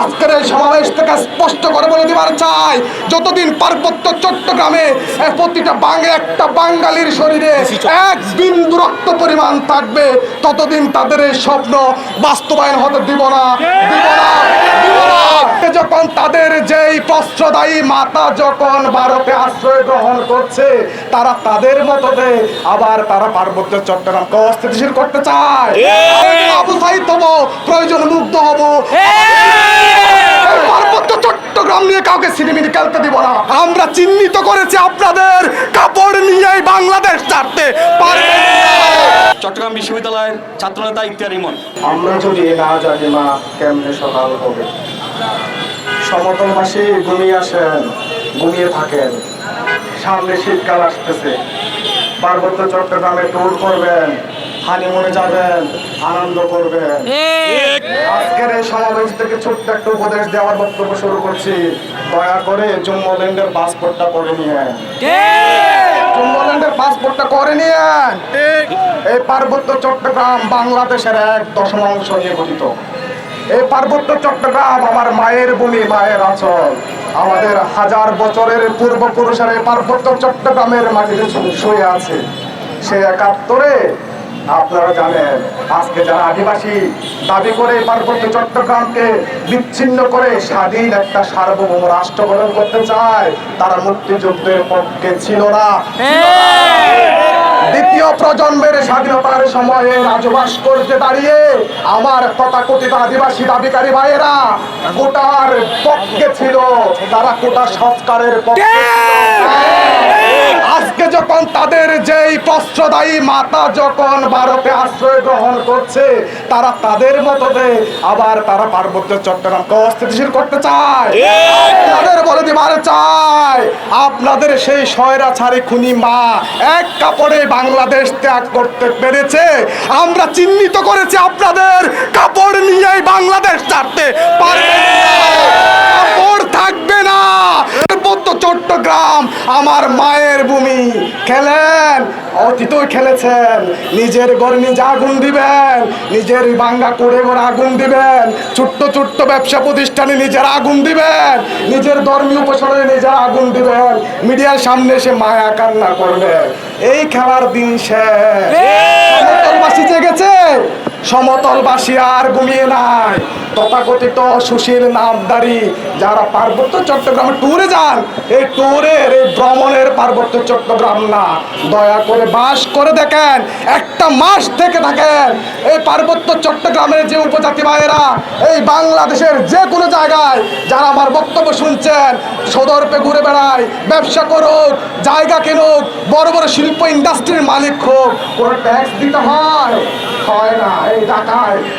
আজকের এই সমাবেশ থেকে স্পষ্ট করে বলে দিবার চাই, যতদিন পার্বত্য চট্টগ্রামে প্রতিটা বাঙে একটা বাঙালির শরীরে এক বিন্দু রক্ত পরিমাণ থাকবে, ততদিন তাদের এই স্বপ্ন বাস্তবায়ন হতে দিব না দিব না। না যখন তাদের যেই প্রশ্রদায়ী মাতা যখন ভারতে আশ্রয় গ্রহণ করছে তারা তাদের মততে আবার তারা পার্বত্য চট্টগ্রামকে অস্থিতিশীল করতে চায়। আবু সাহিদ হব প্রয়োজন মুগ্ধ হব। পার্বত্য চট্টগ্রাম নিয়ে কাউকে সিনেমিনি খেলতে দিব না। আমরা চিহ্নিত করেছি আপনাদের কাপড় নিয়েই বাংলাদেশ ছাড়তে পারবেন না। চট্টগ্রাম বিশ্ববিদ্যালয়ের ছাত্রনেতা ইখতিয়ার ইমন। আমরা যদি না জানি মা কেমনে সকাল হবে? সমতলবাসী ঘুমিয়ে আসেন ঘুমিয়ে থাকেন। সামনে শীতকাল আসতেছে। পার্বত্য চট্টগ্রামে ট্যুর করবেন হানিমুনে যাবেন আনন্দ করবেন। আজকের এই সমাবেশ থেকে ছোট্ট একটা উপদেশ দেওয়ার বক্তব্য শুরু করছি। দয়া করে জম্মুল্যান্ডের পাসপোর্টটা করে নিয়ে জুম্বল্যান্ডের পাসপোর্টটা করে নিয়েন। এই পার্বত্য চট্টগ্রাম বাংলাদেশের এক দশমাংশ নিয়ে গঠিত। এই পার্বত্য চট্টগ্রাম আমার মায়ের ভূমি মায়ের আচল। আমাদের হাজার বছরের পূর্বপুরুষের এই পার্বত্য চট্টগ্রামের মাটিতে শুয়ে আছে। সে একাত্তরে, আপনারা জানেন, আজকে যারা আদিবাসী দাবি করে পার্বত্য চট্টগ্রামকে বিচ্ছিন্ন করে স্বাধীন একটা সার্বভৌম রাষ্ট্র গঠন করতে চায়, তারা মুক্তিযুদ্ধের পক্ষে ছিল না। দ্বিতীয় প্রজন্মের স্বাধীনতার সময়ে রাজবাস করতে দাঁড়িয়ে আমার তথাকথিত আদিবাসী দাবিকারী ভাইয়েরা কোটার পক্ষে ছিল, তারা কোটা সংস্কারের পক্ষে প্রশ্রদায়ী মাতা যখন ভারতে আশ্রয় গ্রহণ করছে তারা তাদের মততে আবার তারা পার্বত্য চট্টগ্রামকে অস্থিতিশীল করতে চায়। আপনাদের বলে দিবার চায় আপনাদের সেই শয়রা ছাড়ি খুনি মা এক কাপড়ে বাংলাদেশ ত্যাগ করতে পেরেছে। আমরা চিহ্নিত করেছি আপনাদের কাপড় নিয়েই বাংলাদেশ ছাড়তে থাকবে না। পার্বত্য চট্টগ্রাম আমার মায়ের ভূমি। খেলেন অতীতই খেলেছেন। নিজের ঘরে নিজে আগুন দিবেন নিজের বাঙ্গা করে ঘরে আগুন দিবেন। ছোট্ট ছোট্ট ব্যবসা প্রতিষ্ঠানে নিজের আগুন দিবেন নিজের ধর্মীয় উপসরে নিজের আগুন দিবেন। মিডিয়ার সামনে এসে মায়া কান্না করবেন এই খেলার দিন শেষ। জেগেছে। সমতলবাসী আর ঘুমিয়ে নাই। তথাকথিত সুশীল নামদারি যারা পার্বত্য চট্টগ্রামে ট্যুরে যান, এই ট্যুরের, এই ভ্রমণের পার্বত্য চট্টগ্রাম না। দয়া করে বাস করে দেখেন, একটা মাস থেকে থাকেন, এই পার্বত্য চট্টগ্রামের যে উপজাতি ভাইয়েরা, এই বাংলাদেশের যে কোনো জায়গায় যারা আমার বক্তব্য শুনছেন, সদর্পে ঘুরে বেড়ায়, ব্যবসা করুক, জায়গা কিনুক, বড় বড় শিল্প ইন্ডাস্ট্রির মালিক হোক, কোনো ট্যাক্স দিতে হয় হয় না।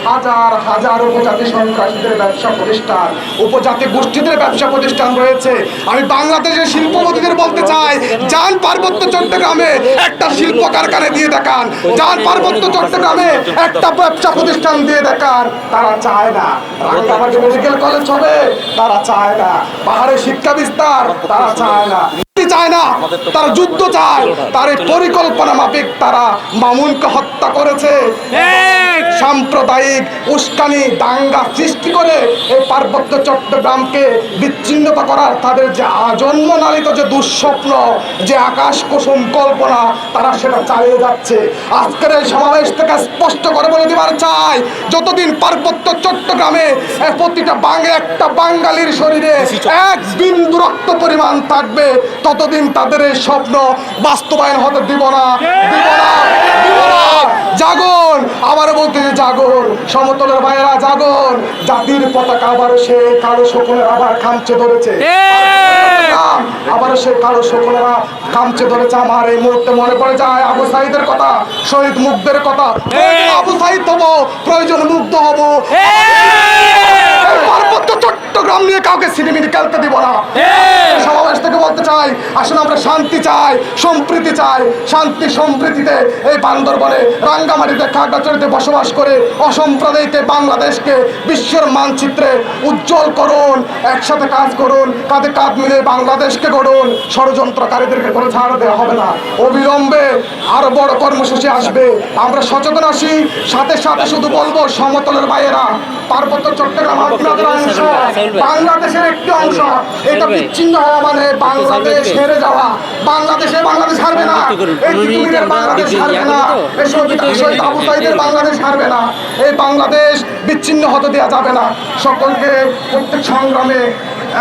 হাজার হাজার উপজাতি সন্ত্রাসীদের ব্যবসা প্রতিষ্ঠান, উপজাতি গোষ্ঠীদের ব্যবসা প্রতিষ্ঠান রয়েছে। আমি বাংলাদেশের শিল্পপতিদের বলতে চাই, যান পার্বত্য চট্টগ্রামে একটা শিল্প কারখানা দিয়ে দেখান। যান পার্বত্য চট্টগ্রামে একটা ব্যবসা প্রতিষ্ঠান দিয়ে দেখান। তারা চায় না। রাঙ্গামাটি মেডিকেল কলেজ হবে, তারা চায় না। পাহাড়ে শিক্ষা বিস্তার, তারা চায় না। চায় না। তারা যুদ্ধ চায়। তার এই পরিকল্পনা মাফিক তারা মামুনকে হত্যা করেছে। সাম্প্রদায়িক উস্কানি দাঙ্গা সৃষ্টি করে এই পার্বত্য চট্টগ্রামকে বিচ্ছিন্নতা করার তাদের যে আজন্ম নালিত যে দুঃস্বপ্ন যে আকাশ কুসুম কল্পনা তারা সেটা চালিয়ে যাচ্ছে। আজকের এই সমাবেশ থেকে স্পষ্ট করে বলে দিবার চাই যতদিন পার্বত্য চট্টগ্রামে প্রতিটা বাঙে একটা বাঙালির শরীরে এক বিন্দু রক্ত পরিমাণ থাকবে ততদিন তাদের এই স্বপ্ন বাস্তবায়ন হতে দিব না। দিব না দিব না। জাগন আবার বলতে যে জাগন সমতলের ভাইয়েরা জাগন। জাতির পতাকা আবার সে কালো শকুনের আবার খামচে ধরেছে। আবার সে কালো শকুনেরা খামচে ধরেছে। আমার এই মুহূর্তে মনে পড়ে যায় আবু সাইদের কথা শহীদ মুগ্ধের কথা। আবু সাইদ হব প্রয়োজন মুগ্ধ হব। পার্বত্য চট্টগ্রাম নিয়ে কাউকে সিনেমিনি খেলতে দিব না। সমাবেশ থেকে বলতে চাই আসলে আমরা শান্তি চাই সম্প্রীতি চাই। শান্তি সম্প্রীতিতে এই বান্দরবনে রাঙ্গামাটিতে খাগড়াছড়িতে বসবাস করে অসাম্প্রদায়িক বাংলাদেশকে বিশ্বের মানচিত্রে উজ্জ্বল করুন একসাথে কাজ করুন কাঁধে কাঁধ মিলে বাংলাদেশকে গড়ুন। ষড়যন্ত্রকারীদেরকে কোনো ছাড় দেওয়া হবে না। অবিলম্বে আরও বড় কর্মসূচি আসবে। আমরা সচেতন আসি সাথে সাথে শুধু বলব সমতলের বাইরেরা পার্বত্য চট্টগ্রাম বাংলাদেশের একটি অংশ এটা বিচ্ছিন্ন হওয়া মানে বাংলাদেশ হেরে যাওয়া। বাংলাদেশে বাংলাদেশ হারবে না। বাংলাদেশ হারবে না। এই শহীদ শহীদ আবু সাইদের বাংলাদেশ হারবে না। এই বাংলাদেশ বিচ্ছিন্ন হতে দেওয়া যাবে না। সকলকে প্রত্যেক সংগ্রামে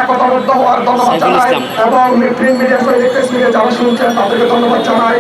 একতাবদ্ধ হওয়ার ধন্যবাদ জানাই এবং প্রিন্ট মিডিয়া সহ মিডিয়া যারা শুনছেন তাদেরকে ধন্যবাদ জানাই।